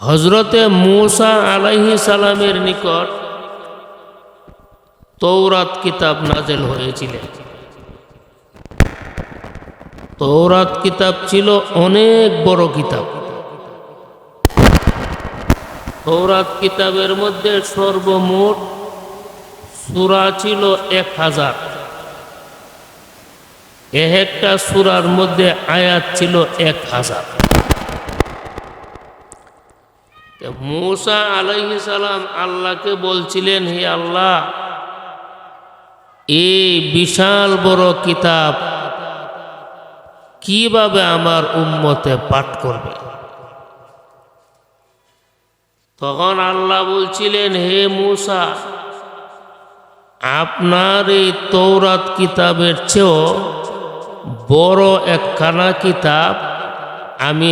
হজরতে মূসা আলাইহি সালামের নিকট তৌরাত কিতাব নাজেল হয়েছিলেন। তৌরাত কিতাব ছিল অনেক বড় কিতাব। তৌরাত কিতাবের মধ্যে সর্বমোট সুরা ছিল এক হাজার। এক একটা সুরার মধ্যে আয়াত ছিল এক হাজার। মুসা আলাইহি সালাম আল্লাহকে বলছিলেন, হে আল্লাহ এই বিশাল বড় কিতাব কীভাবে আমার উম্মতে পাঠ করবে? তখন আল্লাহ বলছিলেন, হে মূসা, আপনার এই তৌরাত কিতাবের চেয়েও বড় একখানা কিতাব আমি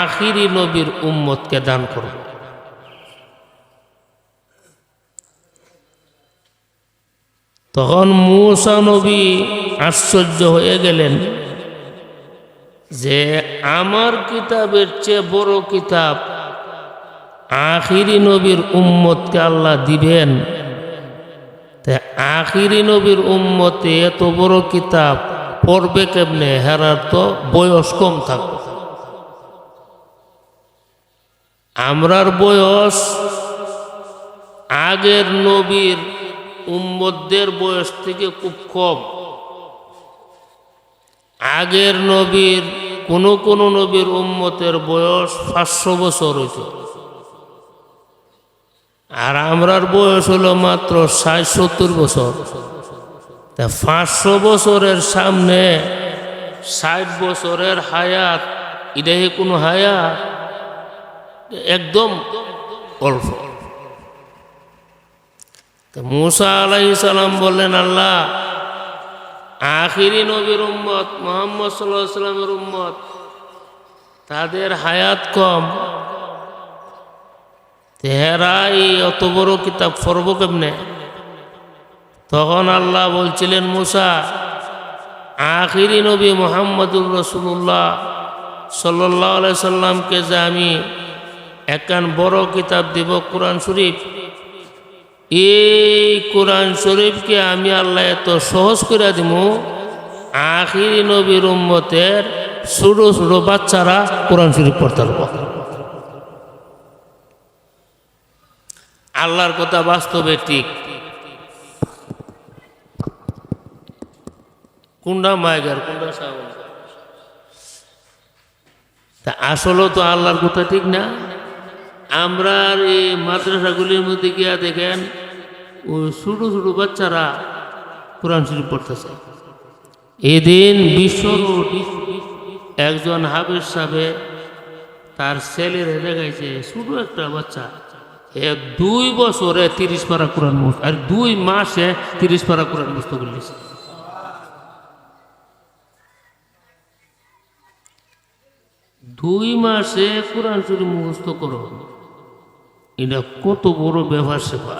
আখিরি নবীর উম্মতকে দান করব। তখন মূসা নবী আশ্চর্য হয়ে গেলেন যে আমার কিতাবের চেয়ে বড় কিতাব আখিরি নবীর উম্মতকে আল্লাহ দিবেন। আখিরি নবীর উম্মতে এত বড় কিতাব পড়বে কেমনে? হেরার তো বয়স কম থাকবে। আমরার বয়স আগের নবীর উম্মতদের বয়স থেকে খুব কম। আগের নবীর, কোন কোন নবীর উম্মতের বয়স পাঁচশো বছর হইত। আর আমরার বয়স হলো মাত্র ষাট সত্তর বছর। তা পাঁচশো বছরের সামনে ষাট বছরের হায়াত এটাই কোনো হায়াত, একদম অল্প। মুসা আলাই সালাম বললেন, আল্লাহ, আখিরি নবীর উম্মত, মোহাম্মদ সাল্লাহ সাল্লামের উম্মত, তাদের হায়াত কম। তেহারা এই অত বড় কিতাব পড়ব কেমনে? তখন আল্লাহ বলছিলেন, মুসা, আখিরি নবী মোহাম্মদুর রসুল্লাহ সাল্লাহ সাল্লামকে যে আমি একান বড় কিতাব দিব কোরআন শরীফ এই কোরআন শরীফকে আমি আল্লাহ এত সহজ করে দিব, আখিরি নবীর উম্মতের ছোটো ছোটো বাচ্চারা কোরআন শরীফ পড়তে পারব। আল্লাহর কথা বাস্তবে ঠিক। কুন্ডা মায়গার কুন্ডা সাগর। তা আসলে তো আল্লাহর কথা ঠিক না? আমরা এই মাদ্রাসাগুলির মধ্যে গিয়া দেখেন ওই ছোটো ছোটো বাচ্চারা কোরআন শরীফ পড়তেছে। এদিন বিশ্ব একজন হাফিজ সাহেবে তার ছেলের দেখাইছে, ছোটো একটা বাচ্চা, এ দুই বছরে তিরিশ পারা কোরআন মুস্ত আর দুই মাসে তিরিশ পারা কোরআন মুস্ত করলিছে দুই মাসে কোরআন শরীফ মুখস্থ করো। এটা কত বড় ব্যবহার সেবা।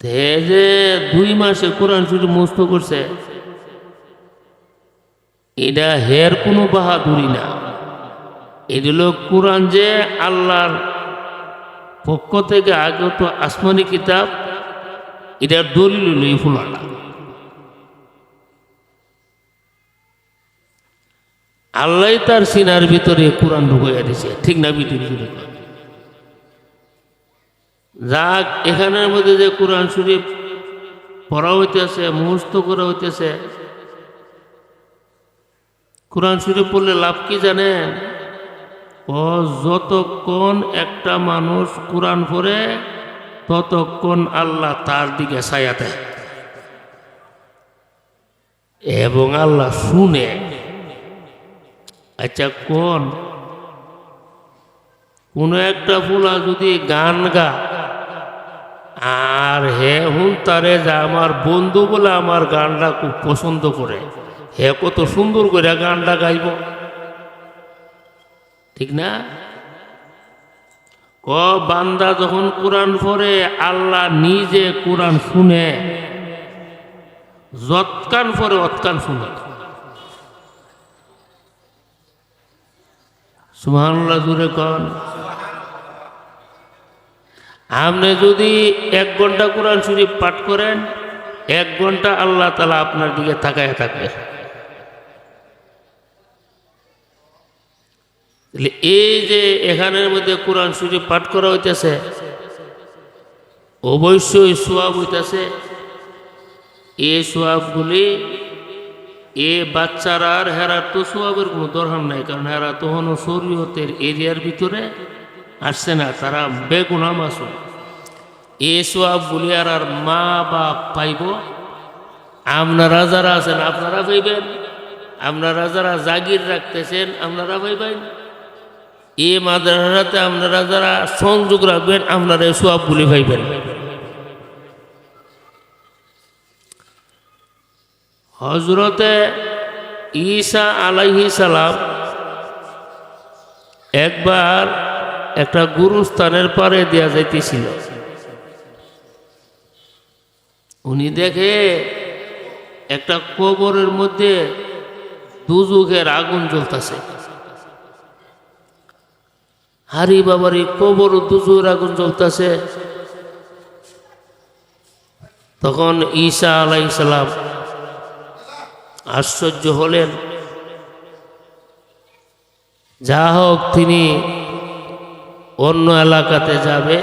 যে দুই মাসে কোরআন শরীফ মস্ত করছে, এটা হের কোনো বাহাদুরি না। এটা হলো কোরআন যে আল্লাহর পক্ষ থেকে আগত আসমানি কিতাব এটার দলিল হইল এই আল্লাহ তার সিনার ভিতরে কোরআন ঢুকাইয়া দিছে। ঠিক না বিটির যাক, এখানের মধ্যে যে কোরআন শরীফ পড়া হইতেছে মুহস্ত করা হইতেছে, কোরআন শরীফ পড়লে লাভ কি জানেন? ও, যতক্ষণ একটা মানুষ কোরআন পড়ে, ততক্ষণ আল্লাহ তার দিকে ছায়া দেয়। এবং আল্লাহ শুনে আচ্ছা কোন? কোনো একটা ফুলা যদি গান গা, আর হে হুন তারে যা আমার বন্ধু বলে আমার গানটা খুব পছন্দ করে, হে কত সুন্দর করে গানটা গাইব। ঠিক না? ক, বান্দা যখন কোরআন পড়ে, আল্লাহ নিজে কোরআন শুনে, যৎকান পরে অৎকান শুনে। সুবহানাল্লাহ জুড়ে কন। আপনি যদি এক ঘণ্টা কোরআন শরীফ পাঠ করেন, এক ঘণ্টা আল্লাহ তালা আপনার দিকে তাকায় থাকবে। এই যে এখানের মধ্যে কোরআন শরীফ পাঠ করা হইতেছে, অবশ্যই সোয়াব হইতেছে। এই সোয়াবগুলি এ বাচ্চারা আর হেরার তো সোয়াবের কোনো দরকার নাই, কারণ হেরা তখন শরীয়তের এরিয়ার ভিতরে আসছে না, তারা বেগুনাম আসুন এ সোয়াবগুলি আর আর মা বাপ পাইব। আপনারা যারা আছেন, আপনারা পাইবেন। আপনারা যারা জাগির রাখতেছেন, আপনারা পাইবেন। এ মাদ্রাসাতে আপনারা যারা সংযোগ রাখবেন, আপনারা এই সোয়াবগুলি পাইবেন। হজরতে ঈসা আলাইহি সালাম একবার একটা গুরুস্থানের পারে দেয়া যাইতেছিল। উনি দেখে একটা কবরের মধ্যে দুযুগের আগুন জ্বলতেছে। হারি বাবার কবর দুজুর আগুন জ্বলতেছে। তখন ঈসা আলাইসালাম আশ্চর্য হলেন। যা হোক, তিনি অন্য এলাকাতে যাবে,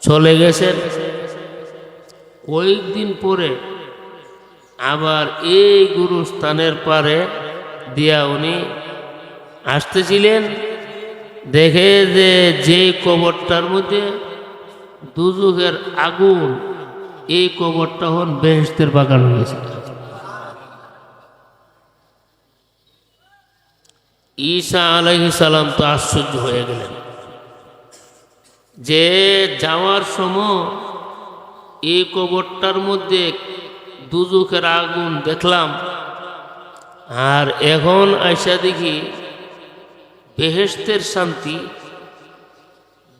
চলে গেছেন। কয়েকদিন পরে আবার এই গুরুস্থানের পারে দিয়া উনি আসতেছিলেন। দেখে যে যে কবরটার মধ্যে দুযুগের আগুন, এই কবরটা হন বেহেস্তের বাগান হয়েছে। ঈসা আলাইহি সালাম তো আশ্চর্য হয়ে গেলেন। যে যাওয়ার সময় এই কবরটার মধ্যে দুজুকের আগুন দেখলাম, আর এখন আইসা দেখি বেহেস্তের শান্তি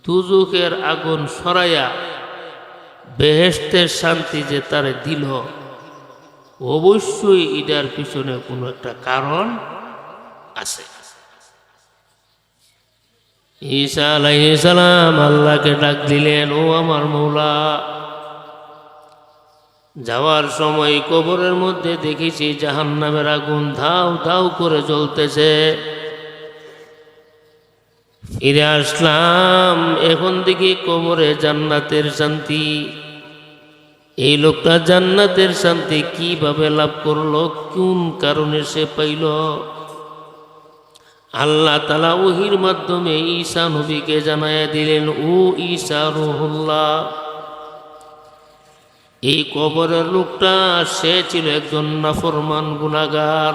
দুজুকের আগুন সরাইয়া বেহেস্তের শান্তি যে তারে দিল, অবশ্যই এটার পিছনে কোনো একটা কারণ আছে। ঈসা আলাইসালাম আল্লাহকে ডাক দিলেন, ও আমার মৌলা, যাওয়ার সময় কবরের মধ্যে দেখেছি জাহান্নামের আগুন ধাও ধাও করে জ্বলতেছে। ফিরে আসলাম, এখন দেখি কবরে জান্নাতের শান্তি। এই লোকটা জান্নাতের শান্তি কীভাবে লাভ করল, কোন কারণে সে পাইল? আল্লাহ তালা ওহির মাধ্যমে ঈসা নবীকে জানাইয়া দিলেন, ও ঈসা রহুল্লাহ, এই কবরের লোকটা, সে ছিল একজন নাফরমান গুণাগার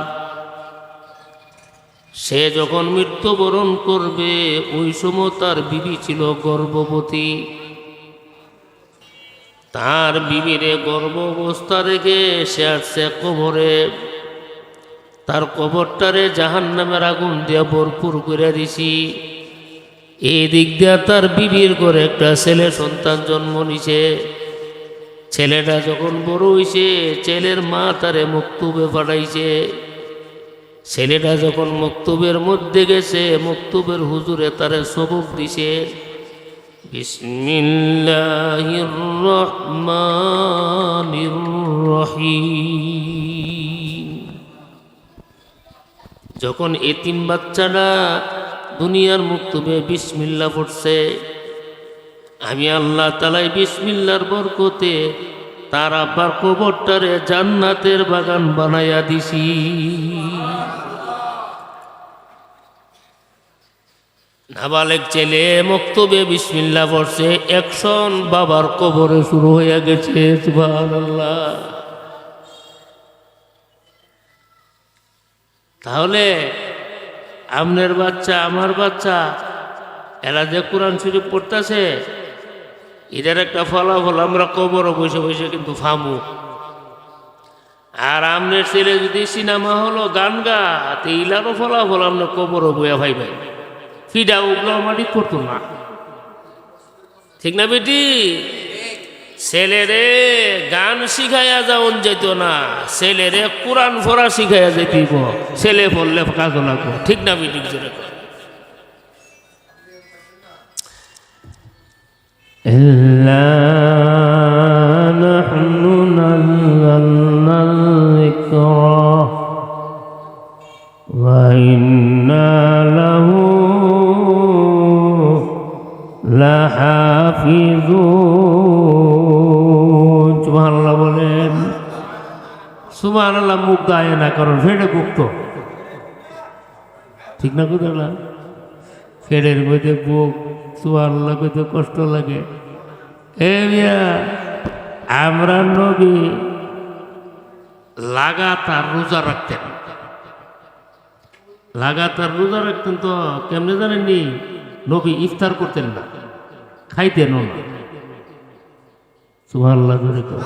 সে যখন মৃত্যুবরণ করবে, ওই সময় তার বিবি ছিল গর্ভবতী। তার বিবিরে গর্ভ অবস্থা রেখে সে আসছে কবরে। তার কবরটারে জাহান নামের আগুন দিয়া ভরপুর করে দিছি। এই দিক দিয়া তার বিবির করে একটা ছেলে সন্তান জন্ম নিছে। ছেলেটা যখন বড় হইছে, ছেলের মা তারে মক্তুবে পাঠাইছে। ছেলেটা যখন মক্তুবের মধ্যে গেছে, মক্তুবের হুজুরে তারে সবক দিছে। বিসমিল্লাহির রহমানির রহিম। যখন এতিম বাচ্চারা দুনিয়ার মুক্তবে বিসমিল্লা পড়ছে, আমি আল্লাহ তালাই বিসমিল্লার বরকতে তার আব্বার কবরটারে জান্নাতের বাগান বানাইয়া দিছি। নাবালেক ছেলে মক্তবে বিসমিল্লা পড়ছে, একশন বাবার কবরে শুরু হয়ে গেছে, সুবহানাল্লাহ। তাহলে আমনের বাচ্চা, আমার বাচ্চা, এরা যে কোরআন শরীফ পড়তেছে এটার একটা ফলাফল, আমরা কবরও বসে বসে কিন্তু ফামু। আর আমনের ছেলে যদি সিনেমা হলো, গান গা তো ইলারও ফলাফল আমরা কবরও বইয়া ভাইবেন ফিডা উগলো মাটি করতো না। ঠিক না বেটি? ছেলেরে গান শিখাইয়া যাওন যেত না। ছেলেরে কোরআন ফোরা শিখাইয়া যেতিব ছেলে পড়লে কাজ কর। ঠিক না বিটিক জোরে وإنا له لحافظون সুবহানাল্লাহ, মুখ গায়ে না, কারণ ফেটে গুপ্ত। ঠিক না কথা না ফেরের মধ্যে বুক সুবহানাল্লাহ কইতে কষ্ট লাগে। এ মিয়া, আমরা নবী লাগাতার রোজা রাখতেন। লাগাতার রোজা রাখতেন তো, কেমনে জানেননি? নবী ইফতার করতেন না খাইতেন না। জোরে কও।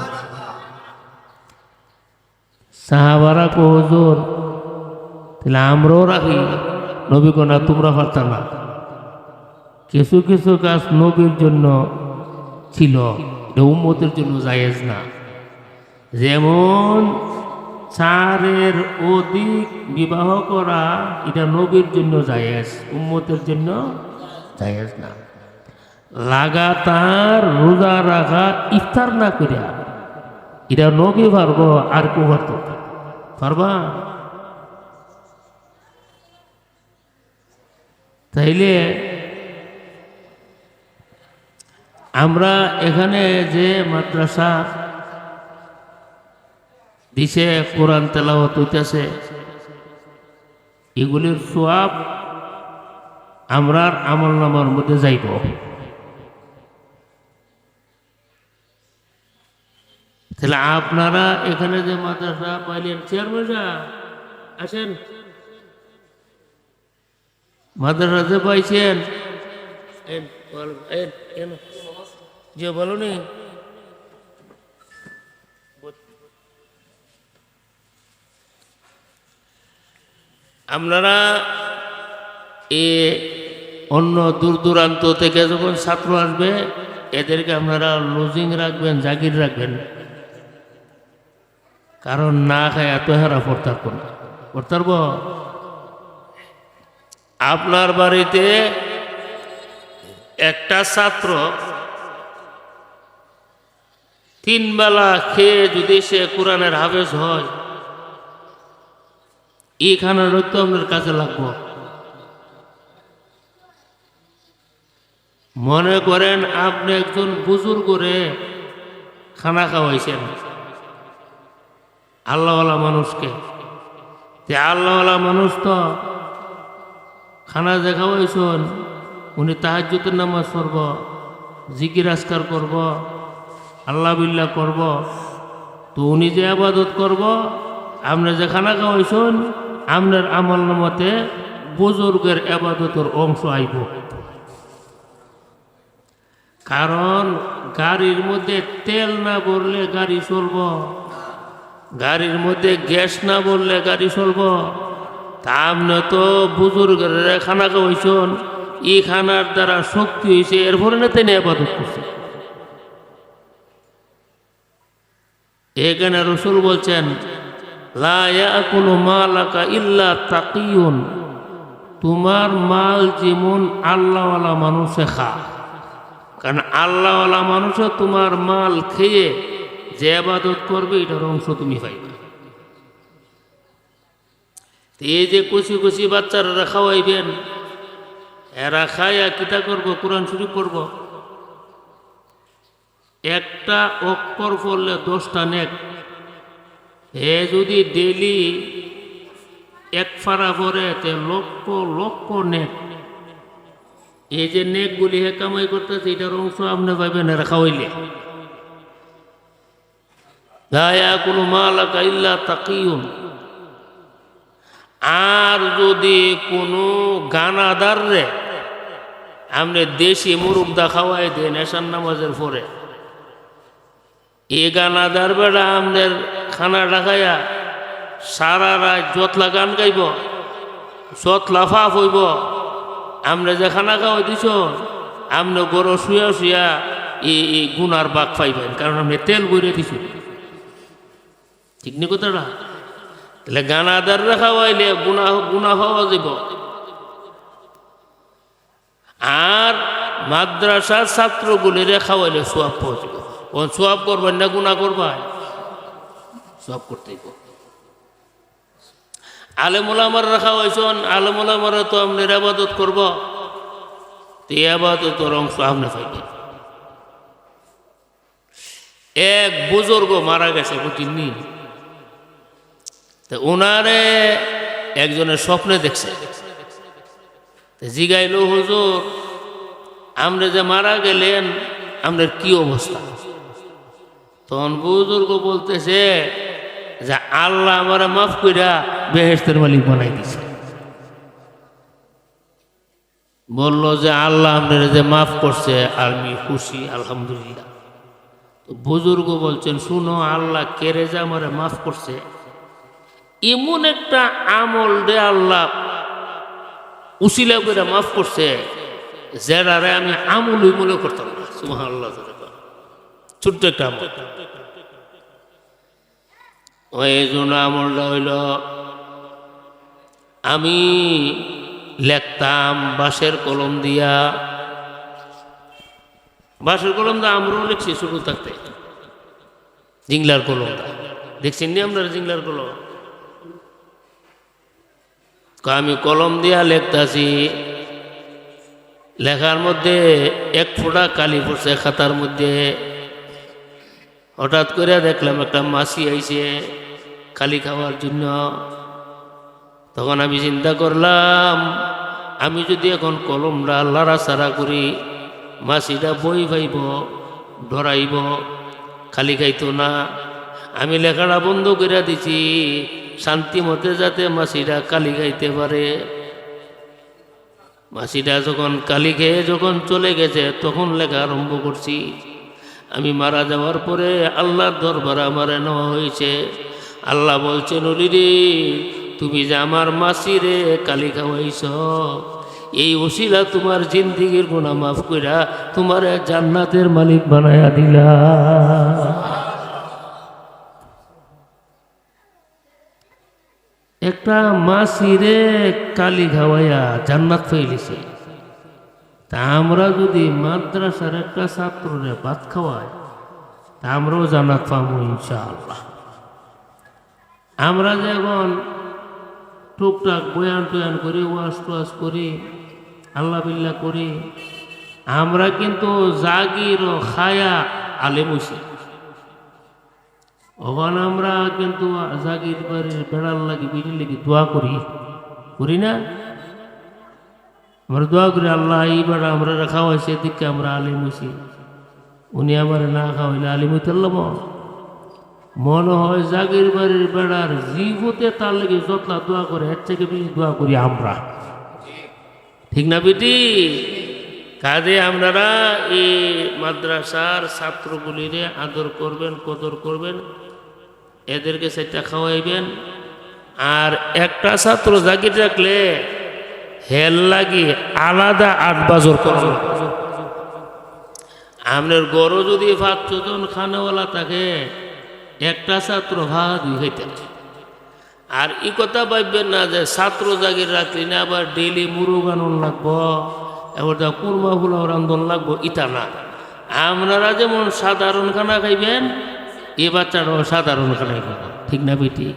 সাহাবারা কো, হুজুর, তাহলে আমরাও রাখি। নবী কোনা তোমরা পারতাম না। কিছু কিছু কাজ নবীর জন্য ছিল। উম্মতের জন্য জায়েজ না। যেমন চারের অধিক বিবাহ করা, এটা নবীর জন্য জায়েজ, উম্মতের জন্য জায়েজ না। লাগাতার রোজা রাখা, ইফতার না করিয়া এটা নবী পারব, আর কেউ পারত পারবা? তাইলে আমরা এখানে যে মাদ্রাসা দিছে, কোরআন তেলাওয়াত হইতেছে, এগুলির সোয়াব আমরার আমল নামার মধ্যে যাইব। তাহলে আপনারা এখানে যে মাদ্রাসা পাইলেন চেয়ারম্যান আসেন। মাদ্রাসা যে পাইছেন। যে বলো নি আপনারা এ অন্য দূর দূরান্ত থেকে যখন ছাত্র আসবে, এদেরকে আপনারা লজিং রাখবেন, জাগির রাখবেন। কারণ না খায় এত হেরা পড়তার কোন পড়তারব আপনার বাড়িতে একটা ছাত্র তিন বেলা খেয়ে যদি সে কোরআনের হাফেজ হয় এইখানে তো আপনার কাছে লাগবো। মনে করেন আপনি একজন বুজুর্গরে খানা খাওয়াইছেন। আল্লাহওয়ালা মানুষকে। তে আল্লাহওয়ালা মানুষ তো খানা যে খাওয়াইছেন উনি তাহাজ্যতের নামাজ পড়ব, জিকির আজকার করব, আল্লাহ বিল্লাহ করব, তো উনি যে আবাদত করব, আপনি যে খানা খাওয়াইছেন আপনার আমল নামতে বুজুর্গের আবাদতের অংশ আইব। কারণ গাড়ির মধ্যে তেল না ভরলে গাড়ি চলব। গাড়ির মধ্যে গ্যাস না বললে গাড়ি চলব। তা আপনি তো বুজুর্গের খানা খাওয়াইছেন। এই খানার দ্বারা শক্তি হয়েছে এরপরে না তিনি আবাদত করছে। এখানে রসুল বলছেন কোনো মাল মালাকা ইল্লা তাকিউন। তোমার মাল যেমন আল্লাহওয়ালা মানুষে খা কারণ আল্লাহওয়ালা মানুষও তোমার মাল খেয়ে যে আবাদত করবে, এটার অংশ তুমি পাইবে। এই যে কুচি কুচি বাচ্চারা খাওয়াইবেন, এরা খাইয়া কিতা করব? কোরআন শুরু করব একটা অক্ষর পড়লে দশটা নেক। এ যদি ডেলি এক ফাড়া পরে তে লক্ষ লক্ষ নেক। এই যে নেকগুলি হে কামাই করতেছে, এটার অংশ আপনি পাইবেন এরা খাওয়াইলে। আর যদি কোনো গানাদার রে আপনি দেশি মুরুগদা খাওয়াই দেন এসার নামাজের পরে, এ গানাদার বেড়া আমাদের খানা রাখাইয়া সারা রাত জতলা গান গাইব যতলা ফাফ হইব আমরা যে খানা খাওয়াই দিছ আপনি গরু শুয়া শুয়া এই গুনার বাঘ পাইবেন, কারণ আপনি তেল বইরে দিছ। ঠিক নি কথাটা। তাহলে গানাদার খাওয়াইলে গুনা গুনা হওয়া যাব আর মাদ্রাসার ছাত্রগুলিরে খাওয়াইলে সোয়াব পাওয়া যাবে ও সোয়াব করবেন না গুণা করবেন? সোয়াব করতেই আলেমুলামার রাখা হয়েছেন আলেমুলামারা তো আপনার আবাদত করব। তো এই আবাদতের অংশ আপনি পাইবেন এক বুজুর্গ মারা গেছে বুঝিনি তো ওনারে একজনের স্বপ্নে দেখছে। জিগাইল, হুজুর আপনি যে মারা গেলেন আপনার কি অবস্থা? তখন বুজুর্গ বলতেছে যে, আল্লাহ আমার মাফ কইরা বেহেস্তের মালিক বানাই দিছে। বলল যে, আল্লাহ আপনার যে মাফ করছে, আমি খুশি, আলহামদুলিল্লাহ। তো বুজুর্গ বলছেন, শুনো, আল্লাহ কেরে যে আমার মাফ করছে এমন একটা আমল দে আল্লাহ। উসিলা করে মাফ করছে। যেটারে আমি আমলই মনে করতাম না। সুমাহ আল্লাহ ছোট্ট একটা আমল। ওই জন্য আমলটা হইল, আমি লেখতাম বাঁশের কলম দিয়া। বাঁশের কলম দা আমরাও লিখছি শুরু থাকতে জিংলার কলম দা। দেখছেন নি আপনারা জিংলার কলম? আমি কলম দিয়া লেখতাছি। লেখার মধ্যে এক ফোঁটা কালি পড়ছে খাতার মধ্যে। হঠাৎ করে দেখলাম একটা মাসি আইছে কালি খাওয়ার জন্য। তখন আমি চিন্তা করলাম, আমি যদি এখন কলমটা লাড়াচাড়া করি, মাসিটা বই পাইব, ধরাইব খালি খাইতো না। আমি লেখাটা বন্ধ করে দিছি। শান্তি মতে যাতে মাসিরা কালি খাইতে পারে। মাসিরা যখন কালি খেয়ে যখন চলে গেছে, তখন লেখা আরম্ভ করছি। আমি মারা যাওয়ার পরে আল্লাহর দরবারে আমারে নেওয়া হয়েছে। আল্লাহ বলছেন রে তুমি যে আমার মাসিরে কালি খাওয়াইছ, এই ওসিলা তোমার জিন্দিগির গুণা মাফ কইরা তোমার জান্নাতের মালিক বানায়া দিলা। একটা মাসিরে কালি খাওয়াইয়া জান্নাত ফেলিছে। তা আমরা যদি মাদ্রাসার একটা ছাত্ররে ভাত খাওয়াই, তা আমরাও জান্নাত পাবো ইনশাআল্লাহ। আমরা যখন টুকটাক বয়ান টয়ান করি ওয়াশ টোয়াশ করি, আল্লাহ বিল্লাহ করি, আমরা কিন্তু জাগির ও খায়া আলেম হইছি। ওখানে আমরা কিন্তু জাগির বাড়ির বেড়ার লাগি বিড়ির লাগি দোয়া করি। করি না? আমরা দোয়া করি, আল্লাহ এইবার আমরা খাওয়াইছে দিকে আমরা আলিম হইছি উনি আমার না খাওয়াইলে আলিম হইতে মনে। হয় জাগির বাড়ির বেড়ার জীবতে তার লেগে যতলা দোয়া করে, এর থেকে বেশি দোয়া করি আমরা। ঠিক না বেটি? কাজে আপনারা এই মাদ্রাসার ছাত্রগুলিরে আদর করবেন, কদর করবেন। এদেরকে সেটা খাওয়াইবেন। আর একটা ছাত্র জাগির রাখলে হেল লাগি আলাদা আট বাজর করবেন আপনার গরু যদি ভাত চোদন খানেওয়ালা থাকে, একটা ছাত্র ভাত খাইতে আর ই কথা ভাববেন না যে ছাত্র জাগির রাখলি না, আবার ডেইলি মুরুগানন লাগবো এবার যা কুরমা ফুলাও রান্ধন লাগবো, ইটা না। আপনারা যেমন সাধারণ খানা খাইবেন এ বাচ্চারাও সাধারণ খাব ঠিক না বেটি?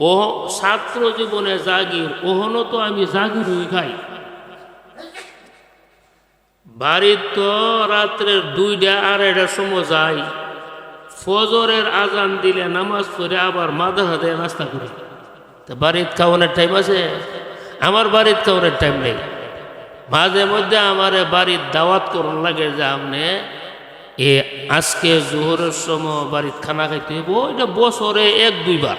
ও ছাত্র জীবনে জাগির ওহনও তো আমি জাগির হয়ে খাই। বাড়ির তো রাত্রের দুইটা আড়াইটার সময় যাই। ফজরের আজান দিলে নামাজ পড়ে আবার দিয়ে নাস্তা করি। তা বাড়ির খাওয়ানোর টাইম আছে? আমার বাড়ির খাওয়ানোর টাইম নেই। মাঝে মধ্যে আমার বাড়ির দাওয়াত করুন লাগে যে আপনি এ আজকে জোহরের সময় বাড়ির খানা খাইতে হইব এটা বছরে এক দুইবার।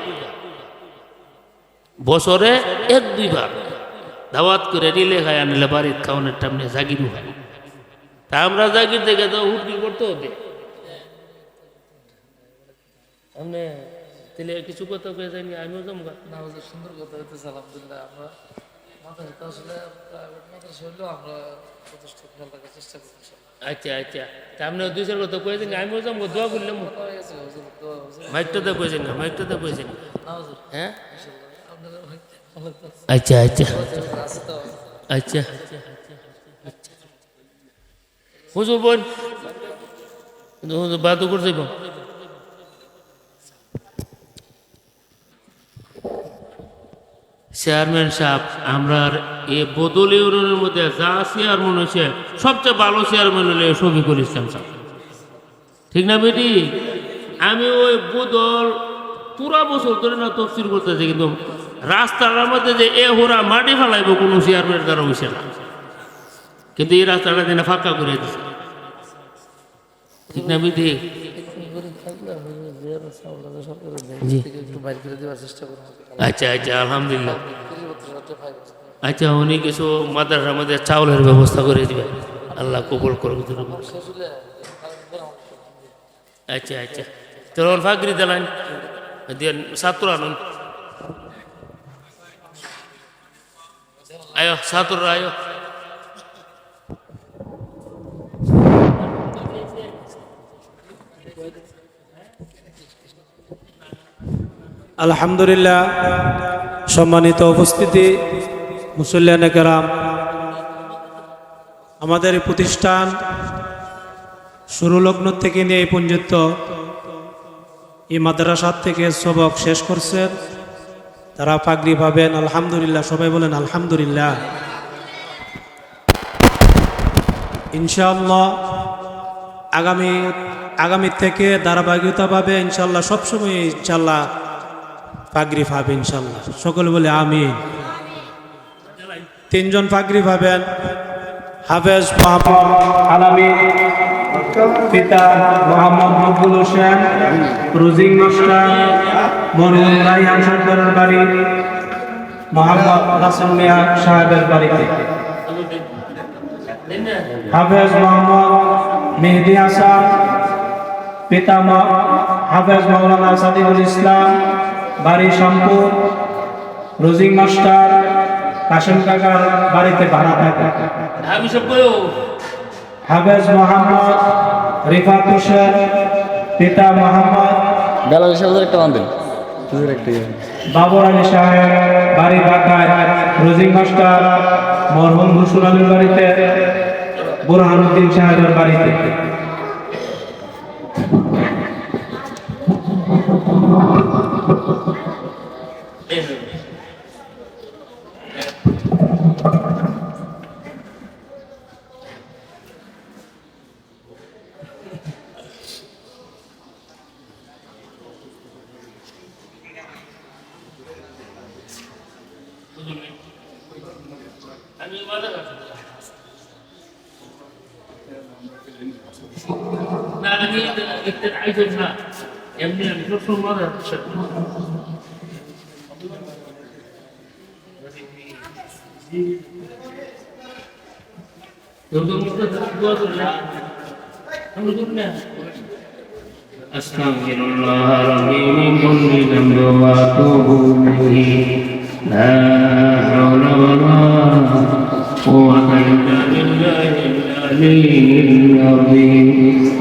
বছরে এক দুইবার। দাওয়াত করে নিলে খাই আনলে বাড়ির খাওয়ানোর টাইম জাগিরও খাই তা আমরা জাগির দেখে তো হুটকি করতে হবে। আপনি তাহলে কিছু কথা কয়ে যায়নি আমিও জমগা না সুন্দর কথা হইতেছে আলহামদুলিল্লাহ আমরা মাদ্রাসা আসলে প্রাইভেট মাদ্রাসা হইলেও আমরা যথেষ্ট খেয়াল রাখার চেষ্টা করি ইনশাআল্লাহ। আচ্ছা আচ্ছা। তা আপনি দুই চার কথা কয়েছেন আমি বলছিলাম দোয়া করলাম। মাইকটাতে কয়ে দিন মাইকটাতে কয়ে দিন না। হুজুর হ্যাঁ? আচ্ছা আচ্ছা। আছে তো আচ্ছা। হুজুর বোন বাদু করে যাইব চেয়ারম্যান সাহেব, আমরা এ বদলি ইউনিয়নের মধ্যে যা চেয়ারম্যান হয়েছে, সবচেয়ে ভালো চেয়ারম্যান হলে শফিকুল ইসলাম সাহেব ঠিক না বেটি? আমি ওই বদল পুরা বছর ধরে না তফসিল করতেছি, কিন্তু রাস্তাটার মধ্যে যে এ হোরা মাটি ফেলাইব কোনো চেয়ারম্যানের দ্বারা হয়েছে না। কিন্তু এই রাস্তাটা দিনে ফাঁকা করে দিচ্ছে ঠিক না বেটি গরিব থাকলে হুজুর জিয়ার চাউল সরকারের জি। থেকে একটু বাইর করে দেওয়ার চেষ্টা করুন আচ্ছা আচ্ছা আলহামদুলিল্লাহ। আচ্ছা উনি কিছু মাদ্রাসার মধ্যে চাউলের ব্যবস্থা করে দিবে আল্লাহ কবুল করবে আচ্ছা আচ্ছা। তোর ফাঁকরি দিলেন দিয়ে ছাত্র আনুন। আয়ো ছাত্ররা আয়ো। আলহামদুলিল্লাহ, সম্মানিত উপস্থিতি, মুসল্লিয়ান কেরাম, আমাদের প্রতিষ্ঠান শুরু লগ্ন থেকে নিয়ে এই পর্যন্ত এই মাদ্রাসার থেকে সবক শেষ করছেন তারা পাগড়ি পাবেন আলহামদুলিল্লাহ, সবাই বলেন আলহামদুলিল্লাহ। ইনশাআল্লাহ, আগামী আগামী থেকে ধারাবাহিকতা পাবে ইনশাল্লাহ সবসময় ইনশাল্লাহ পাগড়ি পাবে ইনশাল্লাহ সকলে বলে আমিন। তিনজন পাগড়ি পাবেন হাফেজ পিতা মোহাম্মদ মকবুল হোসেন, রুজিং মাস্টার, মরহুম রাইহান সরকারের বাড়ি, মোহাম্মদ হাসান মিয়া সাহেবের বাড়িতে। হাফেজ মোহাম্মদ মেহেদি হাসান, পিতা হাফেজ মৌলানা সাদিকুল ইসলাম বাড়ি শামপুর রোজিং মাস্টার কাশেম কাকার বাড়িতে ভাড়া থাকে বলো হাফেজ মোহাম্মদ রিফাত হোসেন পিতা মোহাম্মদ। বেলাল সাহেবের একটা বান্ধব। ইয়ে। বাবর আলী সাহেব বাড়ি ঢাকায় রোজিং মাস্টার মরহুম হুসুর আলীর বাড়িতে বুরহানুদ্দিন সাহেবের বাড়িতে। আমি মাঝে না আমি আইসব না এমনি আমি সবসময় মাঝে أستغفر الله العظيم كل ذنب وأتوب إليه لا حول ولا قوة إلا بالله العلي العظيم